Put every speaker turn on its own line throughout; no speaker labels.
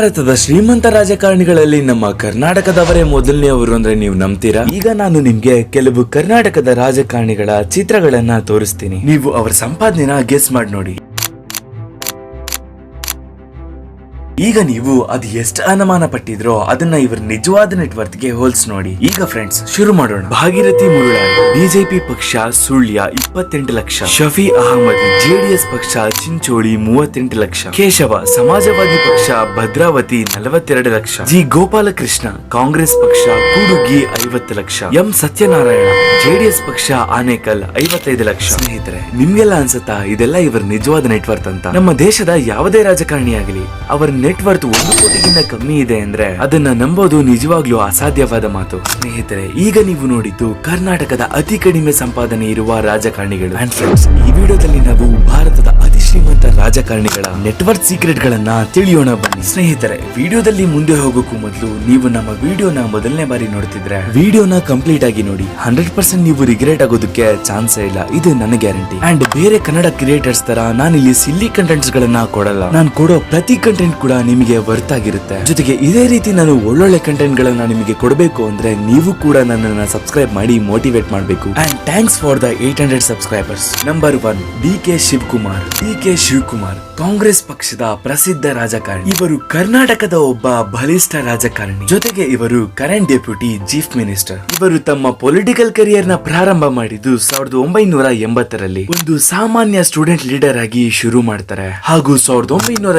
ಭಾರತದ ಶ್ರೀಮಂತ ರಾಜಕಾರಣಿಗಳಲ್ಲಿ ನಮ್ಮ ಕರ್ನಾಟಕದವರೇ ಮೊದಲನೆಯವರು ಅಂದ್ರೆ ನೀವು ನಂಬ್ತೀರಾ? ಈಗ ನಾನು ನಿಮ್ಗೆ ಕೆಲವು ಕರ್ನಾಟಕದ ರಾಜಕಾರಣಿಗಳ ಚಿತ್ರಗಳನ್ನ ತೋರಿಸ್ತೀನಿ. ನೀವು ಅವರ ಸಂಪಾದನೆನ ಗೆಸ್ ಮಾಡಿ ನೋಡಿ. ಈಗ ನೀವು ಅದು ಎಷ್ಟು ಅನುಮಾನ ಪಟ್ಟಿದ್ರೋ ಅದನ್ನ ಇವ್ರ ನಿಜವಾದ ನೆಟ್ವರ್ತ್ಗೆ ಹೋಲ್ಸ್ ನೋಡಿ. ಈಗ ಫ್ರೆಂಡ್ಸ್ ಶುರು ಮಾಡೋಣ. ಭಾಗೀರಥಿ ಮುರುಳಾಯ್ ಬಿಜೆಪಿ ಪಕ್ಷ ಸುಳ್ಯ ಇಪ್ಪತ್ತೆಂಟು ಲಕ್ಷ. ಶಫಿ ಅಹಮದ್ ಜೆಡಿಎಸ್ ಪಕ್ಷ ಚಿಂಚೋಳಿ ಮೂವತ್ತೆಂಟು ಲಕ್ಷ. ಕೇಶವ, ಸಮಾಜವಾದಿ ಪಕ್ಷ ಭದ್ರಾವತಿ ನಲವತ್ತೆರಡು ಲಕ್ಷ. ಜಿ ಗೋಪಾಲಕೃಷ್ಣ, ಕಾಂಗ್ರೆಸ್ ಪಕ್ಷ ಕೂಡುಗಿ ಐವತ್ತು ಲಕ್ಷ. ಎಂ ಸತ್ಯನಾರಾಯಣ ಜೆಡಿಎಸ್ ಪಕ್ಷ ಆನೇಕಲ್ ಐವತ್ತೈದು ಲಕ್ಷ. ಸ್ನೇಹಿತರೆ, ನಿಮ್ಗೆಲ್ಲ ಅನ್ಸುತ್ತಾ ಇದೆಲ್ಲ ಇವರ ನಿಜವಾದ ನೆಟ್ವರ್ಕ್ ಅಂತ? ನಮ್ಮ ದೇಶದ ಯಾವುದೇ ರಾಜಕಾರಣಿ ಆಗಲಿ ಅವರ ನೆಟ್ವರ್ತ್ ಒಂದು ಕೋಟಿಗಿಂತ ಕಮ್ಮಿ ಇದೆ ಅಂದ್ರೆ ಅದನ್ನ ನಂಬೋದು ನಿಜವಾಗ್ಲೂ ಅಸಾಧ್ಯವಾದ ಮಾತು. ಸ್ನೇಹಿತರೆ, ಈಗ ನೀವು ನೋಡಿದ್ದು ಕರ್ನಾಟಕದ ಅತಿ ಕಡಿಮೆ ಸಂಪಾದನೆ ಇರುವ ರಾಜಕಾರಣಿಗಳು. ಫ್ರೆಂಡ್ಸ್ ಈ ವಿಡಿಯೋದಲ್ಲಿ ನಾವು ಭಾರತದ ಅತಿ ಶ್ರೀಮಂತ ರಾಜಕಾರಣಿಗಳ ನೆಟ್ವರ್ಕ್ ಸೀಕ್ರೆಟ್ ಗಳನ್ನ ತಿಳಿಯೋಣ ಬನ್ನಿ. ಸ್ನೇಹಿತರೆ, ವಿಡಿಯೋದಲ್ಲಿ ಮುಂದೆ ಹೋಗೋಕ್ಕೂ ಮೊದಲು ನೀವು ನಮ್ಮ ವಿಡಿಯೋನ ಮೊದಲನೇ ಬಾರಿ ನೋಡ್ತಿದ್ರೆ ವಿಡಿಯೋನ ಕಂಪ್ಲೀಟ್ ಆಗಿ ನೋಡಿ. ಹಂಡ್ರೆಡ್ ಪರ್ಸೆಂಟ್ ನೀವು ರಿಗ್ರೆಟ್ ಆಗೋದಕ್ಕೆ ಚಾನ್ಸ್ ಇಲ್ಲ. ಇದು ನನ್ನ ಗ್ಯಾರಂಟಿ. ಅಂಡ್ ಬೇರೆ ಕನ್ನಡ ಕ್ರಿಯೇಟರ್ಸ್ ತರ ನಾನಿಲ್ಲಿ ಸಿಲ್ಲಿ ಕಂಟೆಂಟ್ಸ್ ಗಳನ್ನ ಕೊಡಲ್ಲ. ನಾನು ಕೊಡೋ ಪ್ರತಿ ಕಂಟೆಂಟ್ ಕೂಡ ನಿಮಗೆ ವರ್ತ್ ಆಗಿರುತ್ತೆ ಜೊತೆಗೆ ಇದೇ ರೀತಿ ನಾನು ಒಳ್ಳೊಳ್ಳೆ ಕಂಟೆಂಟ್ ಗಳನ್ನ ನಿಮಗೆ ಕೊಡಬೇಕು ಅಂದ್ರೆ ನೀವು ಕೂಡ ನನ್ನನ್ನ ಸಬ್ಸ್ಕ್ರೈಬ್ ಮಾಡಿ ಮೋಟಿವೇಟ್ ಮಾಡಬೇಕು. And thanks for the eight hundred subscribers number one D K Shivakumar D K Shivakumar Congress ಪಕ್ಷದ ಪ್ರಸಿದ್ಧ ರಾಜಕಾರಣಿ. ಇವರು ಕರ್ನಾಟಕದ ಒಬ್ಬ ಬಲಿಷ್ಠ ರಾಜಕಾರಣಿ. ಜೊತೆಗೆ ಇವರು ಕರೆಂಟ್ ಡೆಪ್ಯೂಟಿ ಚೀಫ್ ಮಿನಿಸ್ಟರ್ ಇವರು ತಮ್ಮ ಪೊಲಿಟಿಕಲ್ ಕರಿಯರ್ನ ಪ್ರಾರಂಭ ಮಾಡಿದ್ದು ಸಾವಿರದ ಒಂಬೈನೂರ ಎಂಬತ್ತರಲ್ಲಿ. ಒಂದು ಸಾಮಾನ್ಯ ಸ್ಟೂಡೆಂಟ್ ಲೀಡರ್ ಆಗಿ ಶುರು ಮಾಡ್ತಾರೆ. ಹಾಗೂ ಸಾವಿರದ ಒಂಬೈನೂರ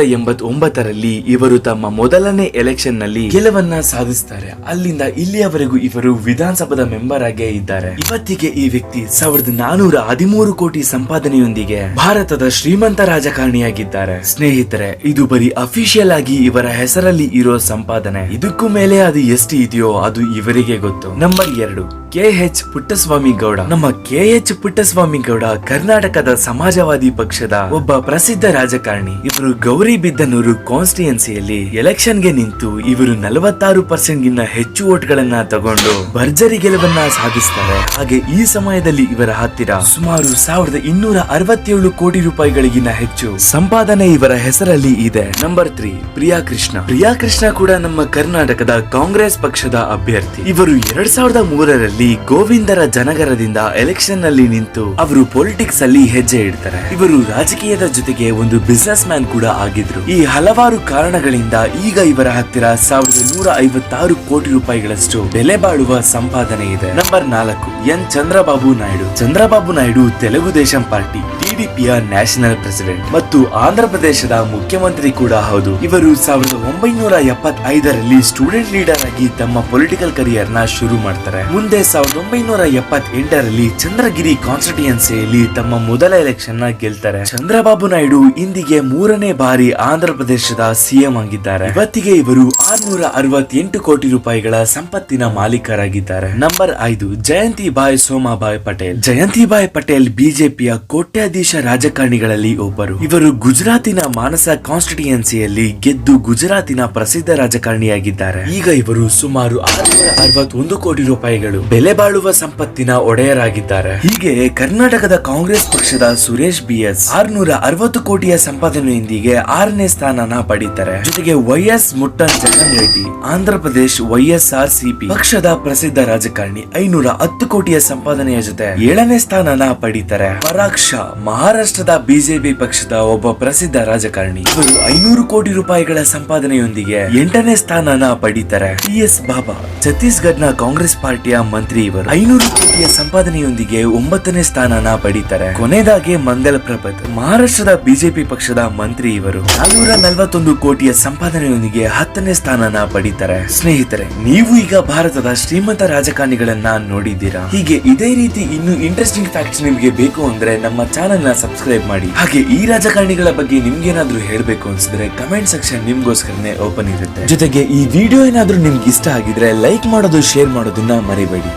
ಇವರು ತಮ್ಮ ಮೊದಲನೇ ಎಲೆಕ್ಷನ್ನಲ್ಲಿ ಗೆಲುವನ್ನ ಸಾಧಿಸ್ತಾರೆ. ಅಲ್ಲಿಂದ ಇಲ್ಲಿಯವರೆಗೂ ಇವರು ವಿಧಾನಸಭಾದ ಮೆಂಬರ್ ಆಗೇ ಇದ್ದಾರೆ. ಇವತ್ತಿಗೆ ಈ ವ್ಯಕ್ತಿ ಸಾವಿರದ ನಾನೂರ ಹದಿಮೂರು ಕೋಟಿ ಸಂಪಾದನೆಯೊಂದಿಗೆ ಭಾರತದ ಶ್ರೀಮಂತ ರಾಜಕಾರಣಿಯಾಗಿದ್ದಾರೆ. ಸ್ನೇಹಿತರೆ, ಇದು ಬರೀ ಅಫಿಷಿಯಲ್ ಆಗಿ ಇವರ ಹೆಸರಲ್ಲಿ ಇರೋ ಸಂಪಾದನೆ. ಇದಕ್ಕೂ ಮೇಲೆ ಅದು ಎಷ್ಟು ಇದೆಯೋ ಅದು ಇವರಿಗೆ ಗೊತ್ತು. ನಂಬರ್ ಎರಡು. K H Puttaswamy Gowda. ನಮ್ಮ ಕೆ ಎಚ್ ಪುಟ್ಟಸ್ವಾಮಿ ಗೌಡ ಕರ್ನಾಟಕದ ಸಮಾಜವಾದಿ ಪಕ್ಷದ ಒಬ್ಬ ಪ್ರಸಿದ್ಧ ರಾಜಕಾರಣಿ. ಇವರು ಗೌರಿ ಬಿದ್ದನೂರು ಕಾನ್ಸ್ಟಿಟ್ಯೂನ್ಸಿಯಲ್ಲಿ ಎಲೆಕ್ಷನ್ಗೆ ನಿಂತು ಇವರು ನಲವತ್ತಾರು ಪರ್ಸೆಂಟ್ ಗಿನ್ನ ಹೆಚ್ಚು ಗಳನ್ನ ತಗೊಂಡು ಭರ್ಜರಿ ಗೆಲುವನ್ನ ಸಾಧಿಸ್ತಾರೆ. ಹಾಗೆ ಈ ಸಮಯದಲ್ಲಿ ಇವರ ಹತ್ತಿರ ಸುಮಾರು ಸಾವಿರದ ಇನ್ನೂರ ಅರವತ್ತೇಳು ಕೋಟಿ ರೂಪಾಯಿಗಳಿಗಿನ್ನ ಹೆಚ್ಚು ಸಂಪಾದನೆ ಇವರ ಹೆಸರಲ್ಲಿ ಇದೆ. Number three Priya Krishna. Priya Krishna ಕೂಡ ನಮ್ಮ ಕರ್ನಾಟಕದ ಕಾಂಗ್ರೆಸ್ ಪಕ್ಷದ ಅಭ್ಯರ್ಥಿ. ಇವರು ಎರಡ್ ಸಾವಿರದ ಮೂರರಲ್ಲಿ ಗೋವಿಂದರ ಜನಗರದಿಂದ ಎಲೆಕ್ಷನ್ನಲ್ಲಿ ನಿಂತು ಅವರು ಪೊಲಿಟಿಕ್ಸ್ ಅಲ್ಲಿ ಹೆಜ್ಜೆ ಇಡ್ತಾರೆ. ಇವರು ರಾಜಕೀಯದ ಜೊತೆಗೆ ಒಂದು ಬಿಸ್ನೆಸ್ ಮ್ಯಾನ್ ಕೂಡ ಆಗಿದ್ರು. ಈ ಹಲವಾರು ಕಾರಣಗಳಿಂದ ಈಗ ಇವರ ಹತ್ತಿರ ಸಾವಿರದ ನೂರ ಐವತ್ತಾರು ಕೋಟಿ ರೂಪಾಯಿಗಳಷ್ಟು ಬೆಲೆ ಬಾಳುವ ಸಂಪಾದನೆ ಇದೆ. ನಂಬರ್ ನಾಲ್ಕು, ಎನ್. ಚಂದ್ರಬಾಬು ನಾಯ್ಡು. ಚಂದ್ರಬಾಬು ನಾಯ್ಡು ತೆಲುಗು ದೇಶಂ ಪಾರ್ಟಿ ಟಿಡಿಪಿಯ ನ್ಯಾಷನಲ್ ಪ್ರೆಸಿಡೆಂಟ್ ಮತ್ತು ಆಂಧ್ರ ಪ್ರದೇಶದ ಮುಖ್ಯಮಂತ್ರಿ ಕೂಡ ಹೌದು. ಇವರು ಸಾವಿರದ ಒಂಬೈನೂರ ಎಪ್ಪತ್ತೈದರಲ್ಲಿ ಸ್ಟೂಡೆಂಟ್ ಲೀಡರ್ ಆಗಿ ತಮ್ಮ ಪೊಲಿಟಿಕಲ್ ಕರಿಯರ್ನ ಶುರು ಮಾಡ್ತಾರೆ. ಮುಂದೆ ಸಾವಿರದ ಒಂಬೈನೂರ ಎಪ್ಪತ್ತೆಂಟರಲ್ಲಿ ಚಂದ್ರಗಿರಿ ಕಾನ್ಸ್ಟಿಟ್ಯೂನ್ಸಿಯಲ್ಲಿ ತಮ್ಮ ಮೊದಲ ಎಲೆಕ್ಷನ್ನ ಗೆಲ್ತಾರೆ. ಚಂದ್ರಬಾಬು ನಾಯ್ಡು ಇಂದಿಗೆ ಮೂರನೇ ಬಾರಿ ಆಂಧ್ರ ಪ್ರದೇಶದ ಸಿಎಂ ಆಗಿದ್ದಾರೆ. ಇವತ್ತಿಗೆ ಇವರು ಆರ್ನೂರ ಅರವತ್ತೆಂಟು ಕೋಟಿ ರೂಪಾಯಿಗಳ ಸಂಪತ್ತಿನ ಮಾಲೀಕರಾಗಿದ್ದಾರೆ. ನಂಬರ್ ಐದು, ಜಯಂತಿ ಬಾಯ್ ಸೋಮಾಬಾಯ್ ಪಟೇಲ್. ಜಯಂತಿ ಬಾಯ್ ಪಟೇಲ್ ಬಿಜೆಪಿಯ ಕೋಟ್ಯಾಧೀಶ ರಾಜಕಾರಣಿಗಳಲ್ಲಿ ಒಬ್ಬರು. ಇವರು ಗುಜರಾತಿನ ಮಾನಸ ಕಾನ್ಸ್ಟಿಟ್ಯೂನ್ಸಿಯಲ್ಲಿ ಗೆದ್ದು ಗುಜರಾತಿನ ಪ್ರಸಿದ್ಧ ರಾಜಕಾರಣಿಯಾಗಿದ್ದಾರೆ. ಈಗ ಇವರು ಸುಮಾರು ಆರುನೂರ ಅರವತ್ತೊಂದು ಕೋಟಿ ರೂಪಾಯಿಗಳು. ಬೆಲೆ ಬಾಳುವ ಸಂಪತ್ತಿನ ಒಡೆಯರಾಗಿದ್ದಾರೆ. ಹೀಗೆ ಕರ್ನಾಟಕದ ಕಾಂಗ್ರೆಸ್ ಪಕ್ಷದ ಸುರೇಶ್ ಬಿ ಎಸ್ ಆರ್ನೂರ ಅರವತ್ತು ಕೋಟಿಯ ಸಂಪಾದನೆಯೊಂದಿಗೆ ಆರನೇ ಸ್ಥಾನನ ಪಡೀತಾರೆ. ಜೊತೆಗೆ ವೈಎಸ್ ಮುಟ್ಟನ್ ಜಗನ್ ರೆಡ್ಡಿ, ಆಂಧ್ರ ಪ್ರದೇಶ್ ವೈಎಸ್ಆರ್ ಸಿಪಿ ಪಕ್ಷದ ಪ್ರಸಿದ್ಧ ರಾಜಕಾರಣಿ ಐನೂರ ಹತ್ತು ಕೋಟಿಯ ಸಂಪಾದನೆಯ ಜೊತೆ ಏಳನೇ ಸ್ಥಾನನ ಪಡೀತಾರೆ. ಪರಾಗ್ ಶಾ ಮಹಾರಾಷ್ಟ್ರದ ಬಿಜೆಪಿ ಪಕ್ಷದ ಒಬ್ಬ ಪ್ರಸಿದ್ಧ ರಾಜಕಾರಣಿ, ಇವರು ಐನೂರು ಕೋಟಿ ರೂಪಾಯಿಗಳ ಸಂಪಾದನೆಯೊಂದಿಗೆ ಎಂಟನೇ ಸ್ಥಾನನ ಪಡೀತಾರೆ. ಟಿ ಎಸ್ ಬಾಬಾ, ಛತ್ತೀಸ್ಗಢನ ಕಾಂಗ್ರೆಸ್ ಪಾರ್ಟಿಯ ಮಂತ್ರಿ ಇವರು ಐನೂರು ಕೋಟಿಯ ಸಂಪಾದನೆಯೊಂದಿಗೆ ಒಂಬತ್ತನೇ ಸ್ಥಾನನ ಪಡೀತಾರೆ. ಕೊನೆದಾಗಿ ಮಂಗಲ್ ಪ್ರಭತ್. ಮಹಾರಾಷ್ಟ್ರದ ಬಿಜೆಪಿ ಪಕ್ಷದ ಮಂತ್ರಿ ಇವರು ನಾನೂರ ನಲವತ್ತೊಂದು ಕೋಟಿಯ ಸಂಪಾದನೆಯೊಂದಿಗೆ ಹತ್ತನೇ ಸ್ಥಾನನ ಪಡೀತಾರೆ. ಸ್ನೇಹಿತರೆ, ನೀವು ಈಗ ಭಾರತದ ಶ್ರೀಮಂತ ರಾಜಕಾರಣಿಗಳನ್ನ ನೋಡಿದ್ದೀರಾ? ಹೀಗೆ ಇದೇ ರೀತಿ ಇನ್ನು ಇಂಟ್ರೆಸ್ಟಿಂಗ್ ಫ್ಯಾಕ್ಟ್ಸ್ ನಿಮ್ಗೆ ಬೇಕು ಅಂದ್ರೆ ನಮ್ಮ ಚಾನೆಲ್ನ ಸಬ್ಸ್ಕ್ರೈಬ್ ಮಾಡಿ. ಹಾಗೆ ಈ ರಾಜಕಾರಣಿಗಳ ಬಗ್ಗೆ ನಿಮ್ಗೇನಾದ್ರೂ ಹೇಳ್ಬೇಕು ಅನ್ಸಿದ್ರೆ ಕಮೆಂಟ್ ಸೆಕ್ಷನ್ ನಿಮ್ಗೋಸ್ಕರನೇ ಓಪನ್ ಇರುತ್ತೆ. ಜೊತೆಗೆ ಈ ವಿಡಿಯೋ ಏನಾದ್ರೂ ನಿಮ್ಗೆ ಇಷ್ಟ ಆಗಿದ್ರೆ ಲೈಕ್ ಮಾಡೋದು ಶೇರ್ ಮಾಡೋದನ್ನ ಮರಿಬೇಡಿ.